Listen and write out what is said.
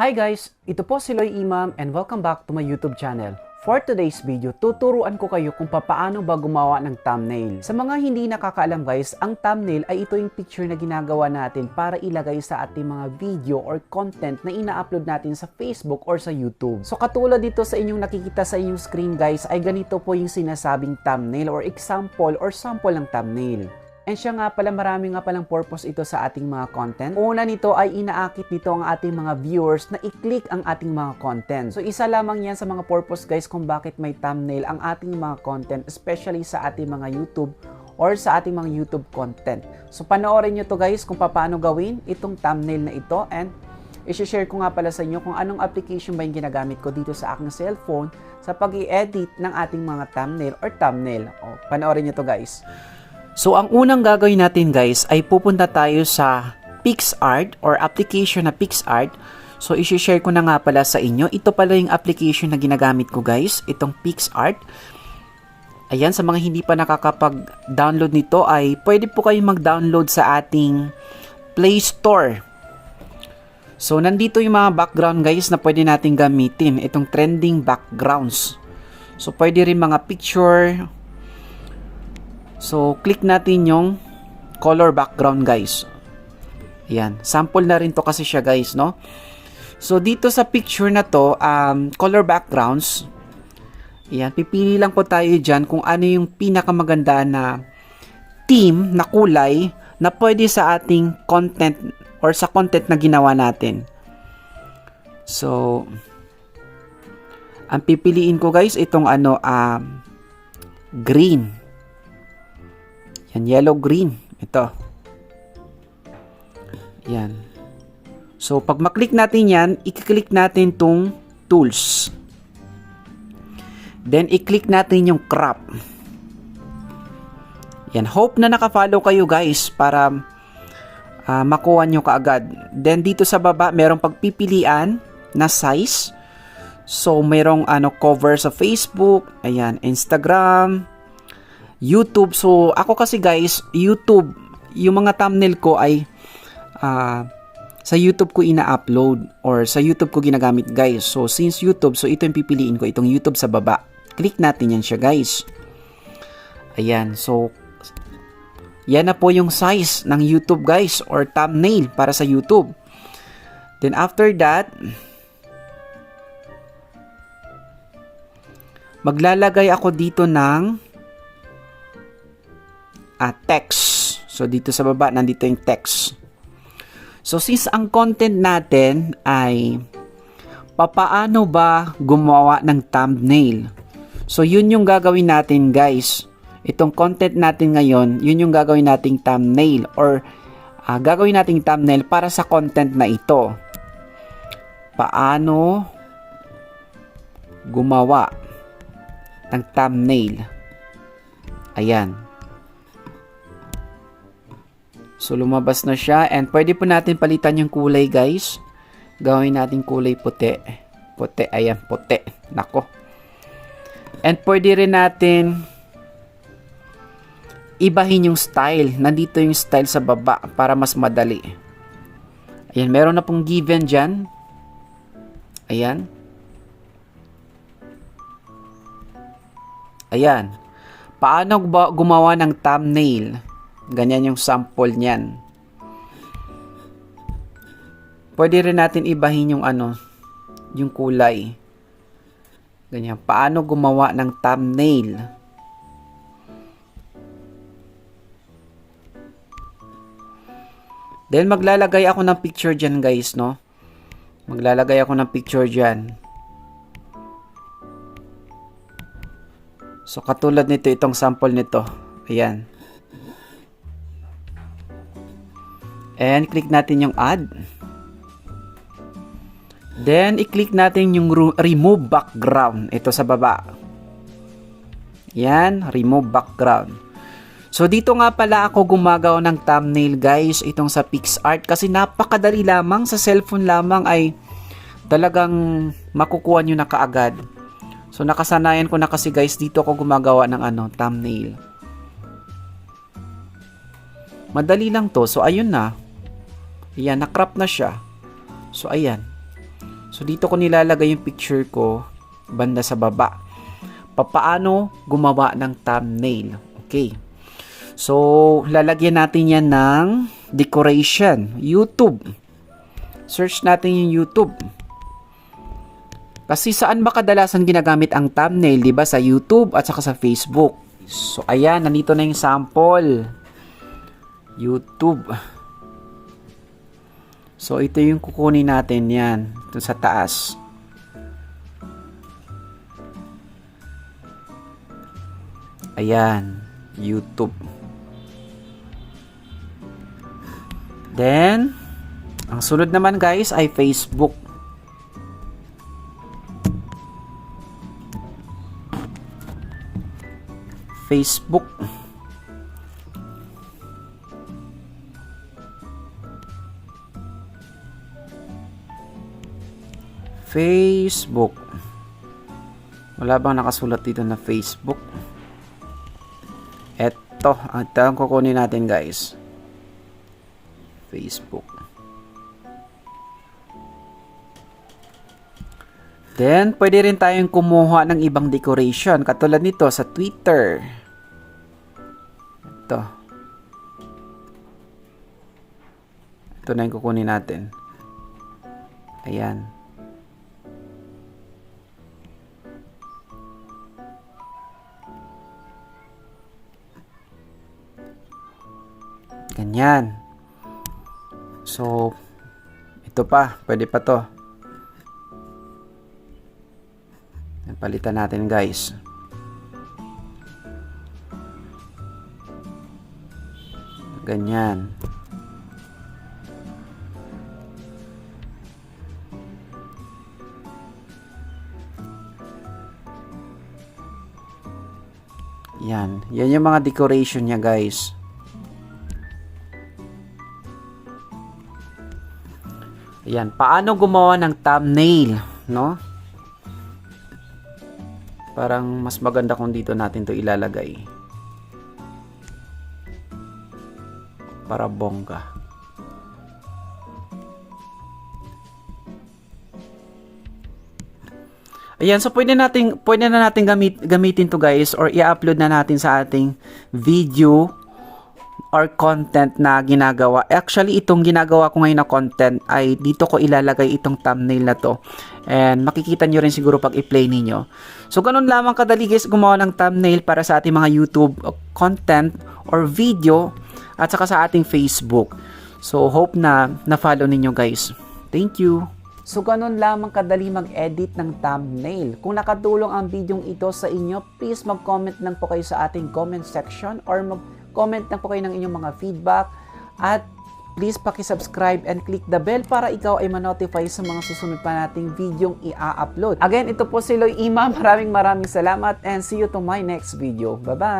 Hi guys! Ito po si Loy Imam and welcome back to my YouTube channel. For today's video, tuturuan ko kayo kung papaano ba gumawa ng thumbnail. Sa mga hindi nakakaalam guys, ang thumbnail ay ito yung picture na ginagawa natin para ilagay sa ating mga video or content na ina-upload natin sa Facebook or sa YouTube. So katulad dito sa inyong nakikita sa inyong screen guys, ay ganito po yung sinasabing thumbnail or example or sample ng thumbnail. And siya nga pala, marami nga palang purpose ito sa ating mga content. Una nito ay inaakit nito ang ating mga viewers na i-click ang ating mga content. So isa lamang yan sa mga purpose guys kung bakit may thumbnail ang ating mga content, especially sa ating mga YouTube or sa ating mga YouTube content. So panoorin nyo to guys kung paano gawin itong thumbnail na ito and i-share ko nga pala sa inyo kung anong application ba yung ginagamit ko dito sa aking cellphone sa pag edit ng ating mga thumbnail or thumbnail. O, panoorin nyo to guys. So, ang unang gagawin natin guys ay pupunta tayo sa PixArt or application na PixArt. So, isi-share ko na nga pala sa inyo. Ito pala yung application na ginagamit ko guys, itong PixArt. Ayan, sa mga hindi pa nakakapag-download nito ay pwede po kayong mag-download sa ating Play Store. So, nandito yung mga background guys na pwede natin gamitin. Itong trending backgrounds. So, pwede rin mga picture, So, click natin yung color background guys. Ayan. Sample na rin to kasi siya guys, no? So, dito sa picture na to, um, color backgrounds, ayan, pipili lang po tayo dyan kung ano yung pinakamaganda na theme na kulay na pwede sa ating content or sa content na ginawa natin. So, ang pipiliin ko guys, itong ano, um, green. Yan, yellow, green. Ito. Yan. So, pag maklik natin yan, i-click natin tong tools. Then, i-click natin yung crop. Yan. Hope na nakafollow kayo guys para uh, makuha nyo kaagad. Then, dito sa baba, merong pagpipilian na size. So, merong ano, cover sa Facebook, ayan, Instagram, YouTube. So, ako kasi guys, YouTube, yung mga thumbnail ko ay uh, sa YouTube ko ina-upload or sa YouTube ko ginagamit guys. So, since YouTube, so ito yung pipiliin ko, itong YouTube sa baba. Click natin yan siya guys. Ayan, so yan na po yung size ng YouTube guys or thumbnail para sa YouTube. Then after that, maglalagay ako dito ng uh, text. So, dito sa baba, nandito yung text. So, since ang content natin ay papaano ba gumawa ng thumbnail. So, yun yung gagawin natin guys. Itong content natin ngayon, yun yung gagawin nating thumbnail or uh, gagawin nating thumbnail para sa content na ito. Paano gumawa ng thumbnail. Ayan. So, lumabas na siya. And pwede po natin palitan yung kulay, guys. Gawin natin kulay puti. Puti. Ayan, puti. Nako. And pwede rin natin ibahin yung style. Nandito yung style sa baba para mas madali. Ayan, meron na pong given dyan. Ayan. Ayan. Paano gumawa ng thumbnail? Ganyan yung sample niyan. Pwede rin natin ibahin yung ano, yung kulay. Ganyan. Paano gumawa ng thumbnail? Then maglalagay ako ng picture dyan guys, no? Maglalagay ako ng picture dyan. So katulad nito, itong sample nito. Ayan. And click natin yung add. Then, i-click natin yung remove background. Ito sa baba. Yan, remove background. So, dito nga pala ako gumagawa ng thumbnail guys. Itong sa PixArt. Kasi napakadali lamang. Sa cellphone lamang ay talagang makukuha nyo na kaagad. So, nakasanayan ko na kasi guys. Dito ako gumagawa ng ano, thumbnail. Madali lang to. So, ayun na. Ayan, nakrap na siya. So, ayan. So dito ko nilalagay yung picture ko banda sa baba. Papaano gumawa ng thumbnail. Okay. So, lalagyan natin yan ng decoration. YouTube. Search natin yung YouTube. Kasi saan ba kadalasan ginagamit ang thumbnail, 'di ba? Sa YouTube at saka sa Facebook. So ayan, nandito na yung sample. YouTube. So ito yung kukunin natin 'yan, ito sa taas. Ayan, YouTube. Then, ang sunod naman guys ay Facebook. Facebook. Facebook. Wala bang nakasulat dito na Facebook? Eto, ito ang kukunin natin guys. Facebook. Then, pwede rin tayong kumuha ng ibang decoration. Katulad nito sa Twitter. Ito. Ito na yung kukunin natin. Ayan. Ganyan. So, ito pa. Pwede pa to. Palitan natin guys. Ganyan. Yan. Yan yung mga decoration niya guys. Yan. Paano gumawa ng thumbnail, no? Parang mas maganda kung dito natin to ilalagay. Para bongga. Ayan, so pwede natin pwede na natin gamit, gamitin to guys or i-upload na natin sa ating video or content na ginagawa. Actually, itong ginagawa ko ngayon na content ay dito ko ilalagay itong thumbnail na to. And makikita nyo rin siguro pag i-play ninyo. So, ganun lamang kadali guys gumawa ng thumbnail para sa ating mga YouTube content or video at saka sa ating Facebook. So, hope na na-follow ninyo guys. Thank you! So, ganun lamang kadali mag-edit ng thumbnail. Kung nakatulong ang videong ito sa inyo, please mag-comment lang po kayo sa ating comment section or mag-comment lang po kayo ng inyong mga feedback. At please paki-subscribe and click the bell para ikaw ay ma-notify sa mga susunod pa nating videong i-upload. Again, ito po si Loy Ima. Maraming maraming salamat and see you to my next video. Bye-bye!